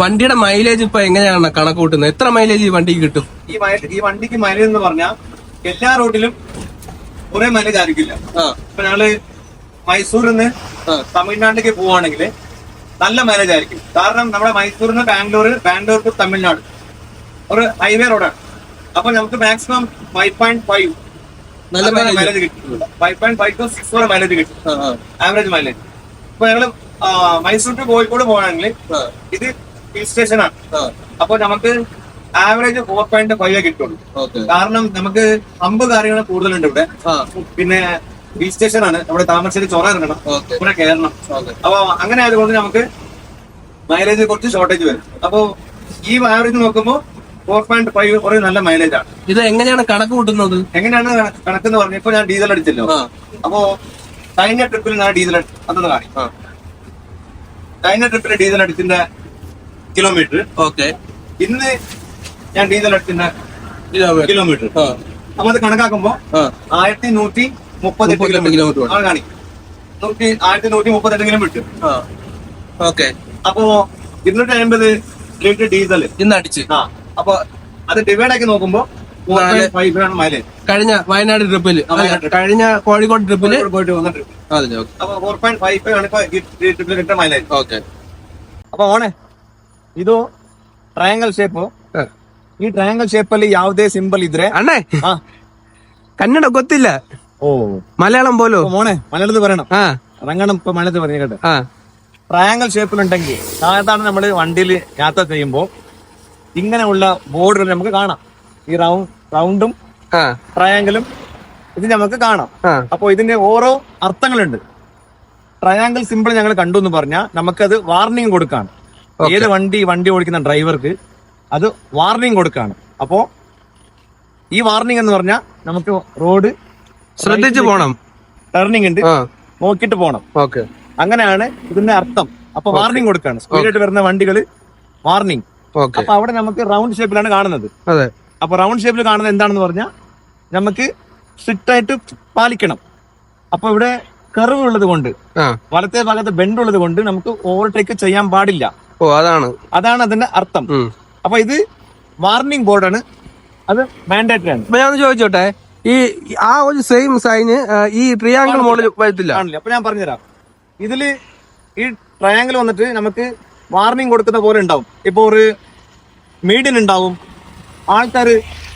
വണ്ടിയുടെ മൈലേജ് ഇപ്പൊ എങ്ങനെയാണ് കണക്ക് കൂട്ടുന്നത്? എത്ര മൈലേജ് ഈ വണ്ടിക്ക് കിട്ടും? ഈ ഈ വണ്ടിക്ക് മൈലേജ് എന്ന് പറഞ്ഞാൽ എല്ലാ റോഡിലും കുറെ മൈലേജ് ആയിരിക്കില്ല. ഇപ്പൊ ഞങ്ങൾ മൈസൂരിൽ നിന്ന് തമിഴ്നാട്ടിലേക്ക് പോവാണെങ്കിൽ നല്ല മൈലേജ് ആയിരിക്കും. കാരണം നമ്മുടെ മൈസൂരിൽ നിന്ന് ബാംഗ്ലൂർ ബാംഗ്ലൂർ ടു തമിഴ്നാട്. ഒരു ഹൈവേ റോഡാണ് അപ്പൊ നമുക്ക് മാക്സിമം ഫൈവ് പോയിന്റ് ഫൈവ് നല്ല മൈലേജ് കിട്ടും five point five to six വരെ മൈലേജ് കിട്ടും. ആവറേജ് മൈലേജ് ഇപ്പൊ ഞങ്ങൾ മൈസൂർ ടു കോഴിക്കോട് പോവാണെങ്കിൽ ഇത് ഹിൽ സ്റ്റേഷൻ ആണ് ആ. അപ്പൊ നമുക്ക് ആവറേജ് ഫോർ പോയിന്റ് ഫൈവ് കിട്ടുള്ളൂ. കാരണം നമുക്ക് അമ്പ് കാര്യങ്ങൾ കൂടുതലുണ്ട് ഇവിടെ. പിന്നെ ഹിൽ സ്റ്റേഷൻ ആണ്. നമ്മുടെ താമരശ്ശേരി ചൊറ ഇറങ്ങണം. ഇവിടെ കയറണം ഓക്കെ. അപ്പൊ അങ്ങനെ ആയതുകൊണ്ട് നമുക്ക് മൈലേജ് കുറച്ച് ഷോർട്ടേജ് വരും. അപ്പൊ ഈ ആവറേജ് നോക്കുമ്പോൾ ഫോർ പോയിന്റ് ഫൈവ് കുറേ നല്ല മൈലേജ് ആണ്. ഇത് എങ്ങനെയാണ് കണക്ക് കൂട്ടുന്നത്? എങ്ങനെയാണ് കണക്ക് എന്ന് പറഞ്ഞ ഇപ്പൊ ഞാൻ ഡീസൽ അടിച്ചല്ലോ. അപ്പോ കഴിഞ്ഞ ട്രിപ്പിൽ ഞാൻ ഡീസൽ അതൊന്ന് കാണി കഴിഞ്ഞ ട്രിപ്പിൽ ഡീസൽ അടിച്ചിന്റെ കിലോമീറ്റർ ഓക്കെ ഇന്ന് ഞാൻ ഡീസൽ എടുക്കുന്ന കിലോമീറ്റർ. അപ്പൊ അത് കണക്കാക്കുമ്പോ ആയിരത്തി നൂറ്റി മുപ്പത് കിലോമീറ്റർ കാണിക്കും. ആയിരത്തി നൂറ്റി മുപ്പത്തെട്ട് കിലോമീറ്റർ ഓക്കെ അപ്പോ ഇരുന്നൂറ്റി അൻപത് ലിറ്റർ ഡീസൽ. ഇന്ന് അടിച്ച്. അപ്പൊ അത് ഡിവൈഡ് ആക്കി നോക്കുമ്പോ കഴിഞ്ഞ വയനാട് ട്രിപ്പിൽ കഴിഞ്ഞ കോഴിക്കോട് ട്രിപ്പിൽ അപ്പൊ ഫോർ പോയിന്റ് ഫൈവ് ആണ് ട്രിപ്പിൽ കിട്ടുന്ന മൈലേജ് ഓക്കെ അപ്പൊ ഓണേ. ಇದು ಟ್ರಯಾಂಗಲ್ ಶೇಪ್ ಈ ಟ್ರಯಾಂಗಲ್ ಶೇಪ್ ಅಲ್ಲಿ ಯಾವುದೇ ಸಿಂಬಲ್ ಇದ್ರೆ ಅಣ್ಣೇ ಹಾ ಕನ್ನಡ ಗೊತ್ತಿಲ್ಲ ഓ മലയാളം പോലോ മോണെ മലയാളത്തിൽ പറയണം ആ ഇറങ്ങണം ഇപ്പൊ മലയാളത്തിൽ പറഞ്ഞു കേട്ടോ ആ ട്രയാങ്കിൾ ഷേപ്പിലുണ്ടെങ്കിൽ സാധാരണ നമ്മൾ വണ്ടിയിൽ യാത്ര ചെയ്യുമ്പോൾ ഇങ്ങനെയുള്ള ബോർഡുകൾ നമുക്ക് കാണാം ഈ റൗണ്ട് റൗണ്ടും ആ ട്രയാങ്കിളും ഇത് നമുക്ക് കാണാം ആ അപ്പോൾ ഇതിന്റെ ഓരോ അർത്ഥങ്ങളുണ്ട് ട്രയാങ്കിൾ സിമ്പിൾ ഞങ്ങൾ കണ്ടു എന്ന് പറഞ്ഞാൽ നമുക്കത് വാർണിംഗ് കൊടുക്കാണ് ഏത് വണ്ടി വണ്ടി ഓടിക്കുന്ന ഡ്രൈവർക്ക് അത് വാർണിംഗ് കൊടുക്കാണ്. അപ്പോ ഈ വാർണിംഗ് എന്ന് പറഞ്ഞാൽ നമുക്ക് റോഡ് ശ്രദ്ധിച്ചു പോണം. ടേണിംഗ് ഉണ്ട്. നോക്കിട്ട് നോക്കിയിട്ട് പോകണം ഓക്കെ അങ്ങനെയാണ് ഇതിന്റെ അർത്ഥം. അപ്പൊ വാർണിംഗ് കൊടുക്കാണ്. സ്പീഡായിട്ട് വരുന്ന വണ്ടികൾ വാർണിംഗ് അപ്പൊ അവിടെ നമുക്ക് റൗണ്ട് ഷേപ്പിലാണ് കാണുന്നത്. അപ്പൊ റൗണ്ട് ഷേപ്പിൽ കാണുന്നത് എന്താണെന്ന് പറഞ്ഞാൽ നമുക്ക് സ്ട്രിക്റ്റ് ആയിട്ട് പാലിക്കണം. അപ്പൊ ഇവിടെ കർവ് ഉള്ളത് കൊണ്ട് വലത്തെ ഭാഗത്ത് ബെൻഡ് ഉള്ളത് കൊണ്ട് നമുക്ക് ഓവർടേക്ക് ചെയ്യാൻ പാടില്ല. ഓ അതാണ്. അതാണ് അതിന്റെ അർത്ഥം. അപ്പൊ ഇത് വാർണിംഗ് ബോർഡാണ് അത് മാൻഡേറ്ററി ആണ്. അപ്പൊ ഞാൻ ചോദിച്ചോട്ടെ? ഈ ആ ഒരു സെയിം സൈന് ഈ ട്രിയാങ്കിൾ മോഡൽ വരത്തില്ല? ആണല്ലേ അപ്പൊ ഞാൻ പറഞ്ഞുതരാം. ഇതിൽ ഈ ട്രയാങ്കിൾ വന്നിട്ട് നമുക്ക് വാർണിംഗ് കൊടുക്കുന്ന പോലെ ഉണ്ടാവും. ഇപ്പൊ ഒരു മീഡിയൻ ഉണ്ടാവും. ആൾക്കാർ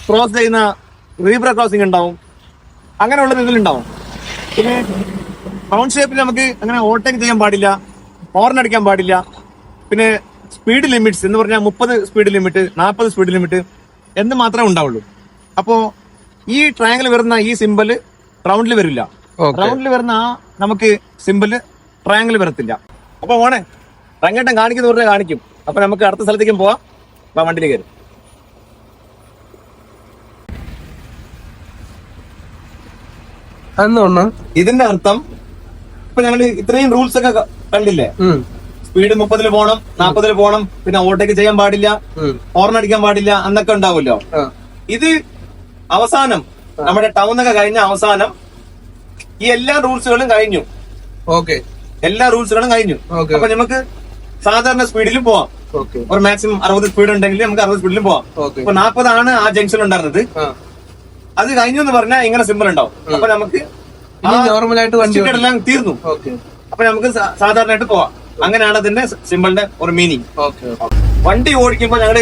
ക്രോസ് ചെയ്യുന്ന റീബ്ര ക്രോസിംഗ് ഉണ്ടാവും. അങ്ങനെയുള്ള ഇതിൽ ഉണ്ടാവും. പിന്നെ റൗണ്ട് ഷേപ്പിൽ നമുക്ക് അങ്ങനെ ഓവർടേക്ക് ചെയ്യാൻ പാടില്ല. ഹോർൺ അടിക്കാൻ പാടില്ല. പിന്നെ സ്പീഡ് ലിമിറ്റ്സ് എന്ന് പറഞ്ഞാൽ മുപ്പത് സ്പീഡ് ലിമിറ്റ് നാൽപ്പത് സ്പീഡ് ലിമിറ്റ് എന്ന് മാത്രമേ ഉണ്ടാവുള്ളൂ. അപ്പോ ഈ ട്രയാങ്കിൾ വരുന്ന ഈ സിമ്പൽ റൗണ്ടിൽ വരില്ല. റൗണ്ടിൽ വരുന്ന ആ നമുക്ക് സിമ്പിൾ ട്രയാങ്കിൾ വരത്തില്ല. അപ്പൊ ഓണെ റങ്ങേട്ടൻ കാണിക്കുന്ന പറഞ്ഞാൽ കാണിക്കും. അപ്പൊ നമുക്ക് അടുത്ത സ്ഥലത്തേക്കും പോവാം. വാ, വണ്ടിയിൽ കയറും ഇതിന്റെ അർത്ഥം ഇപ്പൊ ഞങ്ങൾ ഇത്രയും റൂൾസ് ഒക്കെ കണ്ടില്ലേ? സ്പീഡ് മുപ്പതിൽ പോകണം നാപ്പതിൽ പോകണം പിന്നെ ഓവർടേക്ക് ചെയ്യാൻ പാടില്ല ഹോർൺ അടിക്കാൻ പാടില്ല എന്നൊക്കെ ഉണ്ടാവുമല്ലോ. ഇത് അവസാനം നമ്മുടെ ടൗൺ ഒക്കെ കഴിഞ്ഞ അവസാനം ഈ എല്ലാ റൂൾസുകളും കഴിഞ്ഞു. ഓക്കെ. എല്ലാ റൂൾസുകളും കഴിഞ്ഞു. അപ്പൊ നമുക്ക് സാധാരണ സ്പീഡിലും പോവാം. ഒരു മാക്സിമം അറുപത് സ്പീഡ് ഉണ്ടെങ്കിൽ നമുക്ക് അറുപത് സ്പീഡിലും പോവാം. അപ്പൊ നാപ്പതാണ് നാൽപ്പതാണ് ആ ജംഗ്ഷൻ ഉണ്ടായിരുന്നത്. അത് കഴിഞ്ഞു എന്ന് പറഞ്ഞാൽ ഇങ്ങനെ സിമ്പിൾ ഉണ്ടാവും. അപ്പൊ നമുക്ക് നോർമലായിട്ട് വണ്ടി തീർന്നു. അപ്പൊ നമുക്ക് സാധാരണയായിട്ട് പോവാം. അങ്ങനെയാണ് അതിന്റെ സിമ്പിളിന്റെ ഒരു മീനിങ് വണ്ടി ഓടിക്കുമ്പോൾ ഞങ്ങൾ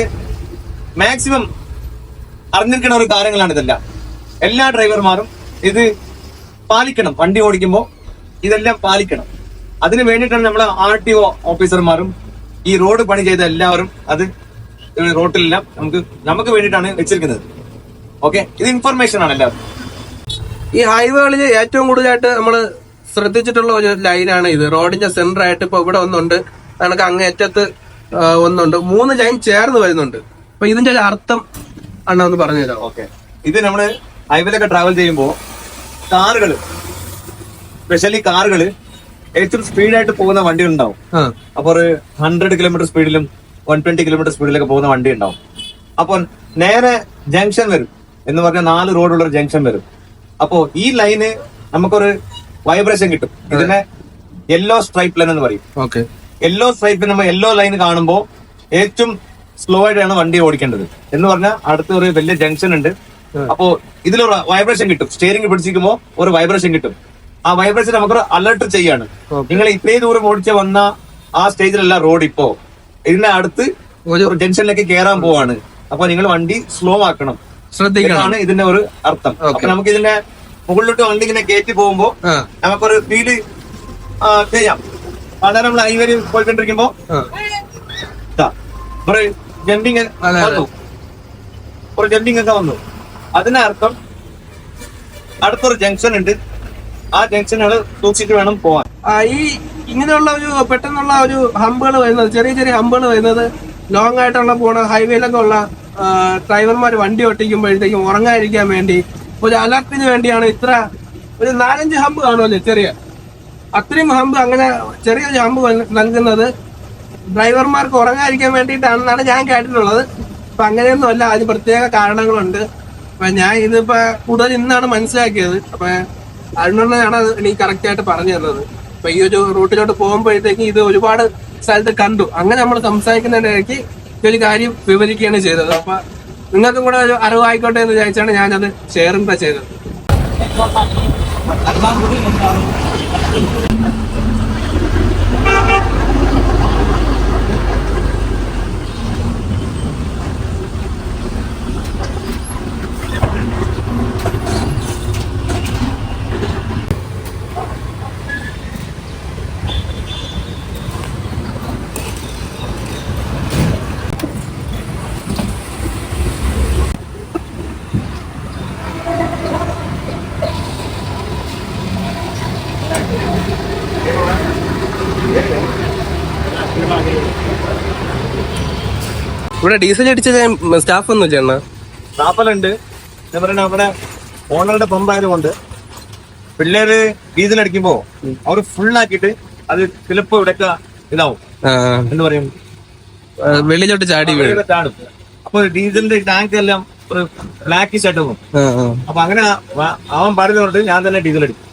മാക്സിമം അറിഞ്ഞിരിക്കുന്ന ഒരു കാര്യങ്ങളാണ് ഇതെല്ലാം. എല്ലാ ഡ്രൈവർമാരും ഇത് പാലിക്കണം. വണ്ടി ഓടിക്കുമ്പോൾ ഇതെല്ലാം പാലിക്കണം. അതിന് വേണ്ടിയിട്ടാണ് നമ്മളെ ആർ ടി ഒ ഓഫീസർമാരും ഈ റോഡ് പണി ചെയ്ത എല്ലാവരും അത് റോട്ടിലെല്ലാം നമുക്ക് നമുക്ക് വേണ്ടിയിട്ടാണ് വെച്ചിരിക്കുന്നത്. ഓക്കെ ഇത് ഇൻഫർമേഷൻ ആണ് എല്ലാവരും ഈ ഹൈവേകളിൽ ഏറ്റവും കൂടുതലായിട്ട് നമ്മൾ ശ്രദ്ധിച്ചിട്ടുള്ള ഒരു ലൈനാണ് ഇത്. റോഡിന്റെ സെന്റർ ആയിട്ട് ഇപ്പൊ ഇവിടെ ഒന്നുണ്ട് കണക്ക് അങ്ങേറ്റത്ത് ഒന്നുണ്ട് മൂന്ന് ലൈൻ ചേർന്ന് വരുന്നുണ്ട്. അപ്പൊ ഇതിന്റെ ഒരു അർത്ഥം അണ്ണ ഒന്ന് പറഞ്ഞു തരാം ഓക്കെ ഇത് നമ്മൾ ഹൈവേലൊക്കെ ട്രാവൽ ചെയ്യുമ്പോൾ കാറുകൾ സ്പെഷ്യലി കാറുകൾ ഏറ്റവും സ്പീഡായിട്ട് പോകുന്ന വണ്ടികൾ ഉണ്ടാവും അപ്പോൾ അപ്പൊ ഒരു ഹൺഡ്രഡ് കിലോമീറ്റർ സ്പീഡിലും വൺ ട്വന്റി കിലോമീറ്റർ സ്പീഡിലൊക്കെ പോകുന്ന വണ്ടി ഉണ്ടാവും അപ്പോൾ നേരെ ജംഗ്ഷൻ വരും. എന്ന് പറഞ്ഞാൽ നാല് റോഡുള്ള ഒരു ജംഗ്ഷൻ വരും. അപ്പോ ഈ ലൈന് നമുക്കൊരു വൈബ്രേഷൻ കിട്ടും. ഇതിനെ യെല്ലോ സ്ട്രൈപ്പ് ലൈൻ എന്ന് പറയും. ഓക്കെ യെല്ലോ സ്ട്രൈപ്പിൽ നമ്മൾ യെല്ലോ ലൈൻ കാണുമ്പോൾ ഏറ്റവും സ്ലോ ആയിട്ടാണ് വണ്ടി ഓടിക്കേണ്ടത്. എന്ന് പറഞ്ഞാൽ അടുത്ത ഒരു വലിയ ജംഗ്ഷൻ ഉണ്ട്. അപ്പോ ഇതിലൊരു വൈബ്രേഷൻ കിട്ടും. സ്റ്റിയറിംഗ് പിടിച്ചിരിക്കുമ്പോൾ ഒരു വൈബ്രേഷൻ കിട്ടും. ആ വൈബ്രേഷൻ നമുക്കൊരു അലർട്ട് ചെയ്യാണ്. നിങ്ങൾ ഇത്രയും ദൂരം ഓടിച്ച് വന്ന ആ സ്റ്റേജിലല്ല റോഡ് ഇപ്പോ ഇതിന്റെ അടുത്ത് ഒരു ജംഗ്ഷനിലേക്ക് കയറാൻ പോവാണ്. അപ്പൊ നിങ്ങൾ വണ്ടി സ്ലോ ആക്കണം. ശ്രദ്ധിക്കണം. ഇതിന്റെ ഒരു അർത്ഥം. അപ്പൊ നമുക്ക് ഇതിന്റെ മുകളിലോട്ട് വണ്ടി ഇങ്ങനെ കയറ്റി പോകുമ്പോ നമുക്കൊരു ഫീൽ ചെയ്യാം. സാധാരണ നമ്മൾ ഹൈവേയിൽ പോയിക്കൊണ്ടിരിക്കുമ്പോ ഒരു ജമ്പിങ്. വന്നു. ഒരു ജമ്പിങ് ഒക്കെ വന്നു. അതിനർത്ഥം അടുത്തൊരു ജംഗ്ഷൻ ഉണ്ട്. ആ ജംഗ്ഷനുകൾ സൂക്ഷിച്ചിട്ട് വേണം പോവാൻ. ആ, ഈ ഇങ്ങനെയുള്ള ഒരു പെട്ടെന്നുള്ള ഒരു ഹമ്പുകൾ വരുന്നത് ചെറിയ ചെറിയ ഹമ്പുകൾ വരുന്നത് ലോങ് ആയിട്ടുള്ള പോണ ഹൈവേയിലൊക്കെ ഉള്ള ഡ്രൈവർമാർ വണ്ടി ഒട്ടിക്കുമ്പോഴത്തേക്കും ഉറങ്ങാതിരിക്കാൻ വേണ്ടി ഒരു അലർട്ടിന് വേണ്ടിയാണ് ഇത്ര ഒരു നാലഞ്ച് ഹമ്പ് കാണുമല്ലേ ചെറിയ? അത്രയും ഹമ്പ് അങ്ങനെ ചെറിയൊരു ഹമ്പ് നൽകുന്നത് ഡ്രൈവർമാർക്ക് ഉറങ്ങാതിരിക്കാൻ വേണ്ടിയിട്ടാണെന്നാണ് ഞാൻ കേട്ടിട്ടുള്ളത്. അപ്പൊ അങ്ങനെയൊന്നും അല്ല അതിന് പ്രത്യേക കാരണങ്ങളുണ്ട്. അപ്പൊ ഞാൻ ഇതിപ്പോ കൂടുതൽ ഇന്നാണ് മനസ്സിലാക്കിയത്. അപ്പൊ അത് എനിക്ക് കറക്റ്റ് ആയിട്ട് പറഞ്ഞു തന്നത്. അപ്പൊ ഈ ഒരു റൂട്ടിലോട്ട് പോകുമ്പോഴത്തേക്കും ഇത് ഒരുപാട് സ്ഥലത്ത് കണ്ടു. അങ്ങനെ നമ്മൾ സംസാരിക്കുന്നതിനിടയ്ക്ക് ഒരു കാര്യം വിവരിക്കുകയാണ് ചെയ്തത്. അപ്പൊ നിങ്ങൾക്കും കൂടെ ഒരു അറിവായിക്കോട്ടെ എന്ന് വിചാരിച്ചാണ് ഞാനത് ഷെയർ ഇപ്പം ചെയ്തത്. ഇവിടെ ഡീസൽ അടിച്ച സ്റ്റാഫ് ഒന്നും ചേട്ടന സ്റ്റാഫലുണ്ട് ഞാൻ പറയുന്നത് അവിടെ ഓണറുടെ പമ്പ് ആയതുകൊണ്ട് പിള്ളേര് ഡീസൽ അടിക്കുമ്പോ അവർ ഫുൾ ആക്കിട്ട് അത് ചിലപ്പോ ഇവിടെയൊക്കെ ഇതാവും. എന്ന് പറയും? വെളിയിലോട്ട് ചാടി ഇവിടെ ചാടും. അപ്പൊ ഡീസലിന്റെ ടാങ്ക് എല്ലാം ഒരു ബ്ലാക്കിഷ് ആയിട്ട് പോകും. അപ്പൊ അങ്ങനെ അവൻ പറഞ്ഞുകൊണ്ട് ഞാൻ തന്നെ ഡീസൽ അടിക്കും.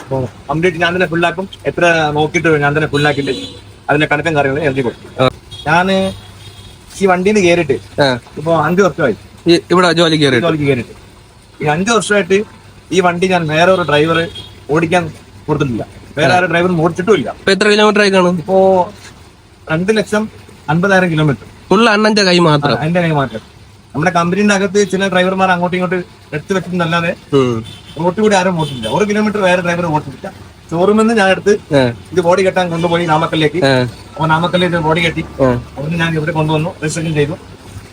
അപ്പൊ കംപ്ലീറ്റ് ഞാൻ തന്നെ ഫുള്ളാക്കും എത്ര നോക്കിയിട്ട് ഞാൻ തന്നെ ഫുള്ളാക്കിയിട്ട് അതിന്റെ കണക്കും കാര്യങ്ങളും എഴുതി കൊടുക്കും. ഞാൻ ഈ വണ്ടിന്ന് കേറിട്ട് കയറിയിട്ട്. ഇപ്പൊ അഞ്ചു വർഷമായി. ഇവിടെ ജോലി കേറിട്ട് ജോലിക്ക് കയറിയിട്ട് ഈ അഞ്ചു വർഷമായിട്ട് ഈ വണ്ടി ഞാൻ വേറെ ഒരു ഡ്രൈവർ ഓടിക്കാൻ കൊടുത്തിട്ടില്ല. വേറെ ആരും ഡ്രൈവർ ഓടിച്ചിട്ടും ഇല്ല എത്ര കിലോമീറ്റർ ആയി കാണും? ഇപ്പോ രണ്ട് ലക്ഷം അൻപതായിരം കിലോമീറ്റർ ഫുൾ അണ്ണന്റെ കൈ മാത്രം. അതിന്റെ കൈ മാത്രം. നമ്മുടെ കമ്പനിന്റെ അകത്ത് ചില ഡ്രൈവർമാർ അങ്ങോട്ടും ഇങ്ങോട്ട് എടുത്തു ഉം. റോട്ടിൽ കൂടി ആരും ഓട്ടില്ല ഒരു കിലോമീറ്റർ വേറെ ഡ്രൈവർ ഓട്ടില്ല ചോറുമെന്ന് ഞാൻ എടുത്ത് ഇത് ബോഡി കെട്ടാൻ കൊണ്ടുപോയി നാമക്കല്ലേക്ക് അപ്പൊ നാമക്കല്ലേ ബോഡി കെട്ടി. അവിടുന്ന് ഞാൻ ഇവിടെ കൊണ്ടുവന്നു. രജിസ്ട്രേഷൻ ചെയ്തു.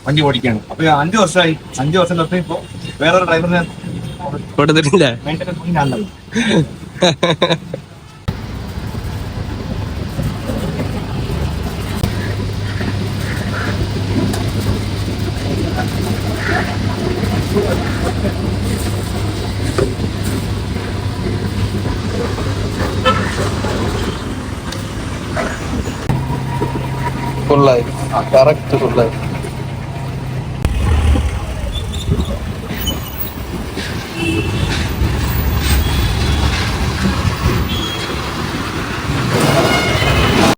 വണ്ടി ഓടിക്കുകയാണ്. അപ്പൊ അഞ്ചു വർഷമായി. അഞ്ചു വർഷം തൊട്ട് ഇപ്പൊ വേറൊരു ഡ്രൈവറിനെ കൊടുത്തിട്ടില്ല. ഞാൻ ഫുള്ളായി കറക്റ്റ് ഫുള്ളായി